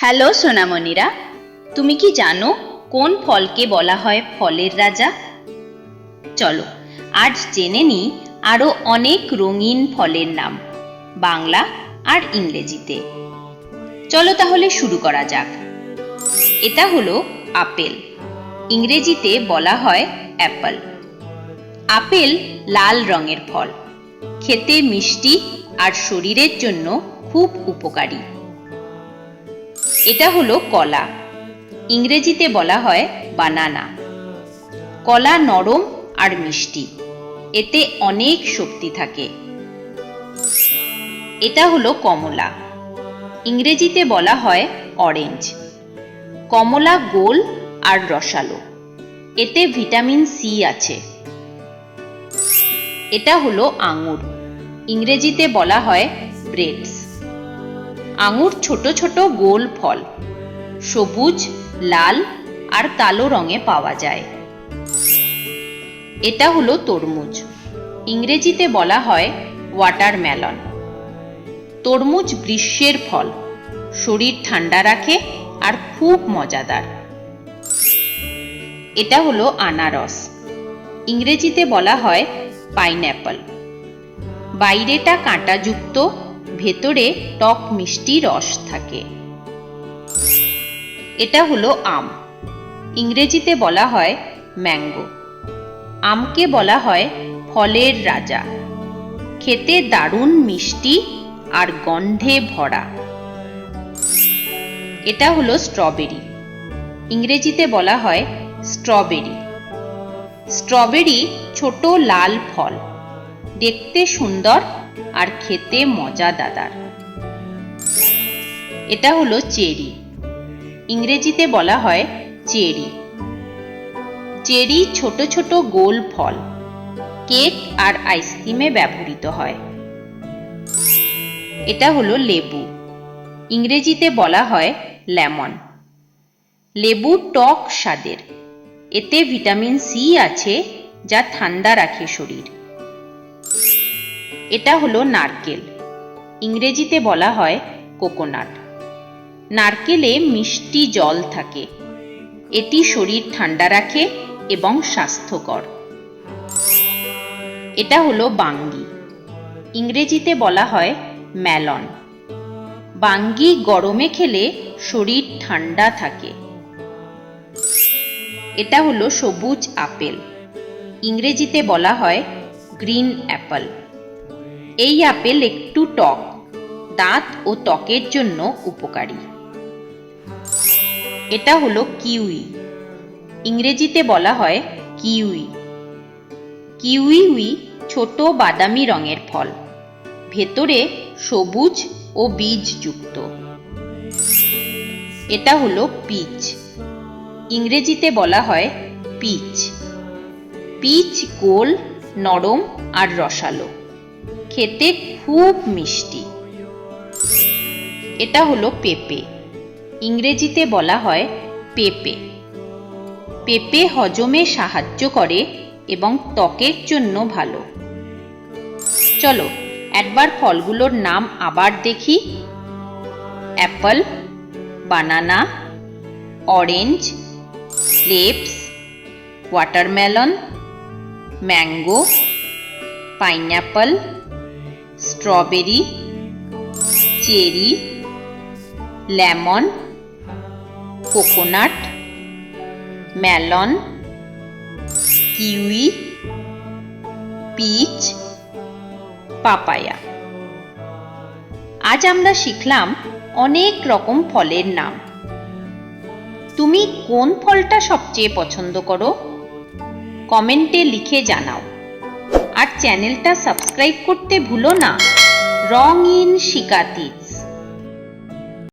Hello সোনামণিরা, তুমি কি জানো কোন ফলকে বলা হয় ফলের রাজা? চলো, আজ জেনে নিই আরও অনেক রঙিন ফলের নাম, বাংলা আর ইংরেজিতে। চলো তাহলে শুরু করা যাক। এটা হলো আপেল। ইংরেজিতে বলা হয় অ্যাপল। আপেল লাল রঙের ফল। খেতে মিষ্টি আর শরীরের জন্য খুব উপকারী। এটা হলো কলা। ইংরেজিতে বলা হয় বানানা। কলা নরম আর মিষ্টি। এতে অনেক শক্তি থাকে। এটা হলো কমলা। ইংরেজিতে বলা হয় অরেঞ্জ। কমলা গোল আর রসালো। এতে ভিটামিন সি আছে। এটা হলো আঙুর। ইংরেজিতে বলা হয় ব্রেডস। আঙুর ছোট ছোট গোল ফল। সবুজ, লাল আর কালো রঙে পাওয়া যায়। এটা হলো তরমুজ। ইংরেজিতে বলা হয় ওয়াটারমেলন তরমুজ গ্রীষ্মের ফল। শরীর ঠান্ডা রাখে আর খুব মজাদার। এটা হলো আনারস। ইংরেজিতে বলা হয় পাইনঅ্যাপল বাইরেটা কাঁটাযুক্ত ভেতরে টক মিষ্টি রস থাকে। এটা হলো আম। ইংরেজিতে বলা হয় ম্যাঙ্গো। আমকে বলা হয় ফলের রাজা। খেতে দারুণ মিষ্টি আর গন্ধে ভরা। এটা হলো স্ট্রবেরি। ইংরেজিতে বলা হয় স্ট্রবেরি। স্ট্রবেরি ছোট লাল ফল। দেখতে সুন্দর আর খেতে মজা দাদার। এটা হলো চেরি। ইংরেজিতে বলা হয় চেরি। চেরি ছোট ছোট গোল ফল। কেক আর আইসক্রিমে ব্যবহৃত হয়। এটা হলো লেবু। ইংরেজিতে বলা হয় লেমন। লেবু টক স্বাদের। এতে ভিটামিন সি আছে যা ঠান্ডা রাখে শরীর। এটা হলো নারকেল। ইংরেজিতে বলা হয় কোকোনাট। নারকেলে মিষ্টি জল থাকে। এটি শরীর ঠান্ডা রাখে এবং স্বাস্থ্যকর। এটা হলো বাঙ্গি। ইংরেজিতে বলা হয় ম্যালন বাঙ্গি গরমে খেলে শরীর ঠান্ডা থাকে। এটা হলো সবুজ আপেল। ইংরেজিতে বলা হয় গ্রিন অ্যাপল। এই আপেল একটু টক, দাঁত ও ত্বকের জন্য উপকারী। এটা হলো কিউই। ইংরেজিতে বলা হয় কিউই। কিউই উই ছোট বাদামি রঙের ফল। ভেতরে সবুজ ও বীজযুক্ত। এটা হলো পিচ। ইংরেজিতে বলা হয় পিচ। পিচ গোল, নরম আর রসালো। খেতে খুব মিষ্টি। এটা হলো পেঁপে। ইংরেজিতে বলা হয় পেঁপে। পেঁপে হজমে সাহায্য করে এবং ত্বকের জন্য ভালো। চলো, একবার ফলগুলোর নাম আবার দেখি। Apple, banana, orange grapes watermelon, mango, pineapple strawberry cherry lemon coconut melon kiwi peach papaya আজ আমরা শিখলাম অনেক রকম ফলের নাম। তুমি কোন ফলটা সবচেয়ে পছন্দ করো? কমেন্টে লিখে জানাও। আর চ্যানেলটা সাবস্ক্রাইব করতে ভুলো না। রং ইন শিকাতিজ